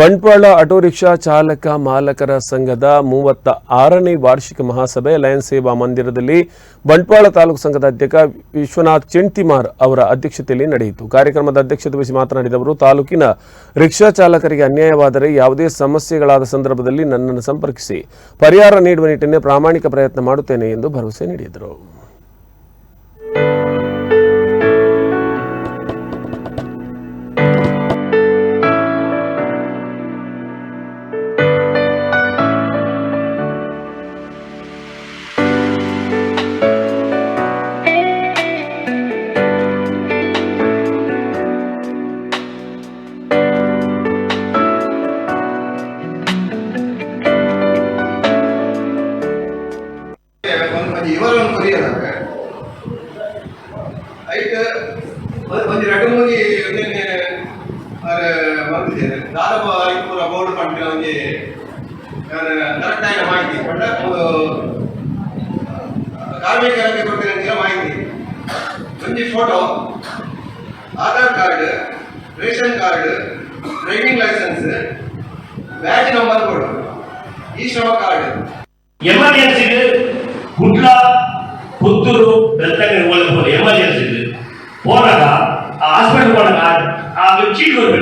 Bantwal auto rickshaw ಚಾಲಕ ಮಾಲಕರ ಸಂಘದ ಮೂವತ್ತ ಆರನೇ ವಾರ್ಷಿಕ ಮಹಾಸಭೆ ಲಯನ್ ಸೇವಾ ಮಂದಿರದಲ್ಲಿ ಬಂಟ್ವಾಳ ತಾಲೂಕು ಸಂಘದ ಅಧ್ಯಕ್ಷ ವಿಶ್ವನಾಥ್ ಚಿಂಟಿಮಾರ್ ಅವರ ಅಧ್ಯಕ್ಷತೆಯಲ್ಲಿ ನಡೆಯಿತು ಕಾರ್ಯಕ್ರಮದ ಅಧ್ಯಕ್ಷತೆ ವಹಿಸಿ ಮಾತನಾಡಿದ ಅವರು ತಾಲೂಕಿನ ರಿಕ್ಷಾ ಚಾಲಕರಿಗೆ ಅನ್ಯಾಯವಾದರೆ ಯಾವುದೇ ಸಮಸ್ಯೆಗಳಾದ ಸಂದರ್ಭದಲ್ಲಿ ನನ್ನನ್ನು ಸಂಪರ್ಕಿಸಿ ಪರಿಹಾರ ನೀಡುವ ನಿಟ್ಟಿನಲ್ಲಿ ಪ್ರಾಮಾಣಿಕ ಪ್ರಯತ್ನ ಮಾಡುತ್ತೇನೆ ಎಂದು ಭರವಸೆ ನೀಡಿದರು எனக்கு வந்து கொஞ்சம் இவர் ஒன்று புரியாதாங்க ரைட்டு கொஞ்சம் ரெண்டு மூணு வந்து தாதப்பா வரைக்கும் ஒரு அபோர்டு பண்ணிட்டு வந்து கரெக்டாக வாங்கி பண்ண ಕಾರ್ಮಿಕರಿಗೆ ಕೊಟ್ಟಿರೋ ಮಾಹಿತಿ ಒಂದು photo Aadhaar card ration card driving licence batch number ಕೊಡು ಈ ಶ್ರಮ ಕಾರ್ಡ್ ಎಮರ್ಜೆನ್ಸಿಗೆ কি করবে